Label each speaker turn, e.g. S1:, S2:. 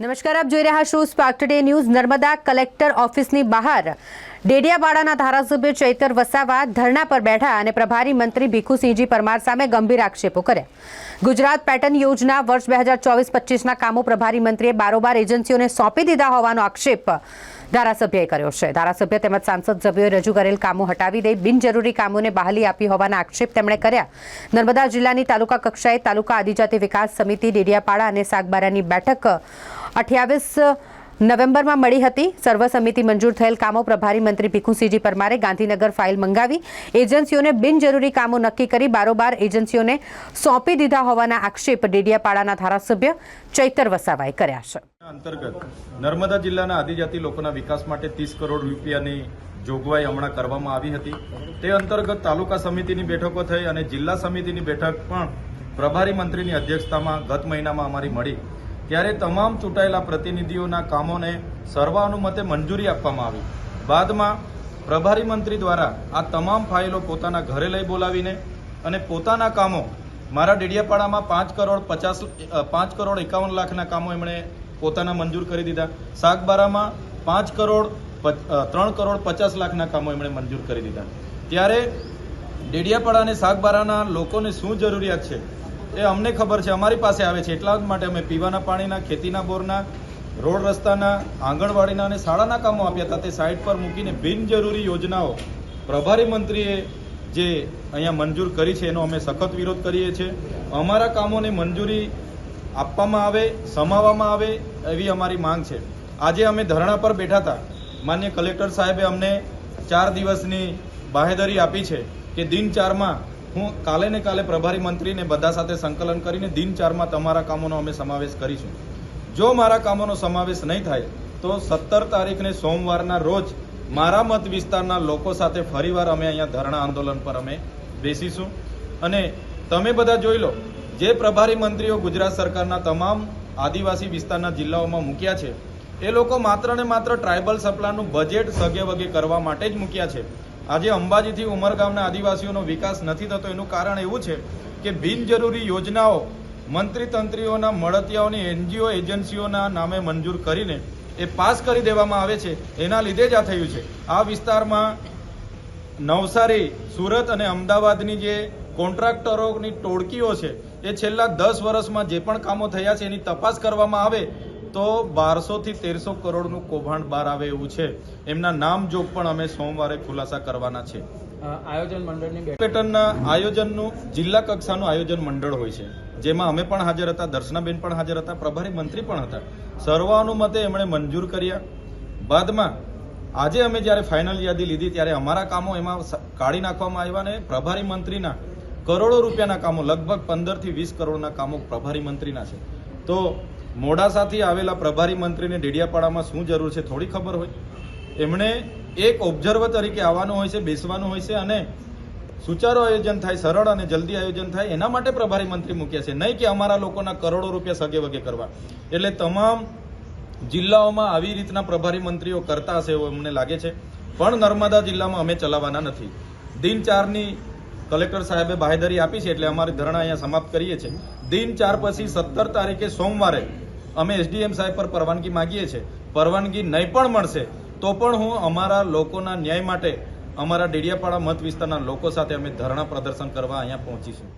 S1: નમસ્કાર આપ જોઈ રહ્યા છો Spark Today News Narmada collector ઓફિસની બહાર ડેડિયાપાડાના ધારાસભ્ય ચૈતર વસાવા ધરણા પર બેઠા અને પ્રભારી મંત્રી ભીખુસિંહજી પરમાર સામે ગંભીર આક્ષેપો કર્યા. ગુજરાત પેટર્ન યોજના વર્ષ બે હજાર ચોવીસ પચીસના કામો પ્રભારી મંત્રીએ બારોબાર એજન્સીઓને સોંપી દીધા હોવાનો આક્ષેપ ધારાસભ્યએ કર્યો છે. ધારાસભ્ય તેમજ સાંસદ સભ્યોએ રજૂ કરેલ કામો હટાવી દઈ બિનજરૂરી કામોને બહાલી આપી હોવાના આક્ષેપ તેમણે કર્યા. નર્મદા જિલ્લાની તાલુકા કક્ષાએ તાલુકા આદિજાતિ વિકાસ સમિતિ ડેડિયાપાડા અને સાગબારાની બેઠક અઠ્યાવીસ નવેમ્બરમાં મળી હતી. સર્વ સમિતિ મંજૂર થયેલ કામો પ્રભારી મંત્રી ભીખુસિંહજી પરમારે ગાંધીનગર ફાઇલ મંગાવી. એજન્સીઓને બિનજરૂરી કામો નક્કી કરી બારોબાર એજન્સીઓને સોંપી દીધા હોવાના આક્ષેપ ડેડિયાપાડાના ધારાસભ્ય ચૈતર વસાવાએ કર્યા છે.
S2: અંતર્ગત નર્મદા જિલ્લાના આદિજાતિ લોકોના વિકાસ માટે ત્રીસ કરોડ રૂપિયાની જોગવાઈ હમણાં કરવામાં આવી હતી. તે અંતર્ગત તાલુકા સમિતિની બેઠકો થઈ અને જિલ્લા સમિતિની બેઠક પણ પ્રભારી મંત્રીની અધ્યક્ષતામાં ગત મહિનામાં અમારી મળી. ત્યારે તમામ ચૂંટાયેલા પ્રતિનિધિઓના કામોને સર્વાનુમતે મંજૂરી આપવામાં આવી. બાદમાં પ્રભારી મંત્રી દ્વારા આ તમામ ફાઇલો પોતાના ઘરે લઈ બોલાવીને અને પોતાના કામો, મારા ડેડિયાપાડામાં પાંચ કરોડ પચાસ પાંચ કરોડ એકાવન લાખના કામો એમણે પોતાના મંજૂર કરી દીધા. સાગબારામાં પાંચ કરોડ ત્રણ કરોડ પચાસ લાખના કામો એમણે મંજૂર કરી દીધા. ત્યારે ડેડિયાપાડા અને સાગબારાના લોકોને શું જરૂરિયાત છે? એ અમને ખબર છે. અમારી પાસે આવે છે એટલા જ માટે અમે પીવાના પાણીના, ખેતીના બોરના, રોડ રસ્તાના, આંગણવાડીના અને શાળાના કામો આપ્યા હતા. તે સાઇટ પર મૂકીને બિનજરૂરી યોજનાઓ પ્રભારી મંત્રીએ જે અહીંયા મંજૂર કરી છે એનો અમે સખત વિરોધ કરીએ છીએ. અમારા કામોને મંજૂરી આપવામાં આવે, સમાવવામાં આવે એવી અમારી માંગ છે. આજે અમે ધરણા પર બેઠા હતા. માન્ય કલેક્ટર સાહેબે અમને ચાર દિવસની બાહેધરી આપી છે કે દિન ચારમાં હું કાલે ને કાલે પ્રભારી મંત્રીને બધા સાથે સંકલન કરીને દિન ચારમાં તમારા કામોનો અમે સમાવેશ કરીશું. જો મારા કામોનો સમાવેશ નહીં થાય, તો સત્તર તારીખને સોમવારના રોજ મારા મત વિસ્તારના લોકો સાથે ફરીવાર અમે અહીંયા ધરણા આંદોલન પર અમે બેસીશું. અને તમે બધા જોઈ લો, જે પ્રભારી મંત્રીઓ ગુજરાત સરકારના તમામ આદિવાસી વિસ્તારના જિલ્લાઓમાં મૂક્યા છે, એ લોકો માત્ર ને માત્ર ટ્રાઇબલ સપ્લાયનું બજેટ સગે વગે કરવા માટે જ મૂક્યા છે. આજે અંબાજીથી ઉમરગામના આદિવાસીઓનો વિકાસ નથી થતો, એનું કારણ એવું છે કે બિનજરૂરી યોજનાઓ મંત્રી તંત્રીઓના મળતિયાઓની, એનજીઓ એજન્સીઓના નામે મંજૂર કરીને એ પાસ કરી દેવામાં આવે છે. એના લીધે જ આ થયું છે. આ વિસ્તારમાં નવસારી, સુરત અને અમદાવાદની જે કોન્ટ્રાક્ટરોની ટોળકીઓ છે, એ છેલ્લા દસ વર્ષમાં જે પણ કામો થયા છે, એની તપાસ કરવામાં આવે તો બારસોથી તેરસો કરોડનું કૌભાંડ બહાર આવે એવું છે. એમના નામ જોગ પણ અમે સોમવારે ખુલાસા કરવાના છે.
S3: આયોજન મંડળની
S2: પેટર્નના આયોજનનું જિલ્લા કક્ષાનું આયોજન મંડળ હોય છે. જેમાં અમે પણ હાજર હતા દર્શનાબેન પણ હાજર હતા પ્રભારી મંત્રી પણ હતા. સર્વાનુમતે એમણે મંજૂર કર્યા. બાદમાં આજે અમે જ્યારે ફાઇનલ યાદી લીધી ત્યારે અમારા કામો એમાં કાઢી નાખવામાં આવ્યા ને પ્રભારી મંત્રીના કરોડો રૂપિયાના કામો લગભગ પંદરથી વીસ કરોડના કામો પ્રભારી મંત્રીના છે. તો મોડાસાથી આવેલા પ્રભારી મંત્રીને ડેડિયાપાડામાં શું જરૂર છે થોડી ખબર હોય? એમણે એક ઓબ્ઝર્વર તરીકે આવવાનું હોય છે, બેસવાનું હોય છે અને સુચારું આયોજન થાય, સરળ અને જલ્દી આયોજન થાય, એના માટે પ્રભારી મંત્રી મૂક્યા છે. નહીં કે અમારા લોકોના કરોડો રૂપિયા સગે વગે કરવા. એટલે તમામ જિલ્લાઓમાં આવી રીતના પ્રભારી મંત્રીઓ કરતા હશે એવું અમને લાગે છે. પણ નર્મદા જિલ્લામાં અમે ચલાવવાના નથી. દિન ચારની કલેક્ટર સાહેબે બાહેધરી આપી છે, એટલે અમારી ધરણા અહીંયા સમાપ્ત કરીએ છીએ. દિન ચાર પછી સત્તર તારીખે સોમવારે અમે એસડીએમ સાહેબ પર પરવાનગી માગીએ છીએ. પરવાનગી નહીં પણ મળશે, તો પણ હું અમારા લોકોના ન્યાય માટે અમારા ડેડિયાપાડા મત વિસ્તારના લોકો સાથે અમે ધરણા પ્રદર્શન કરવા અહીંયા પહોંચીશું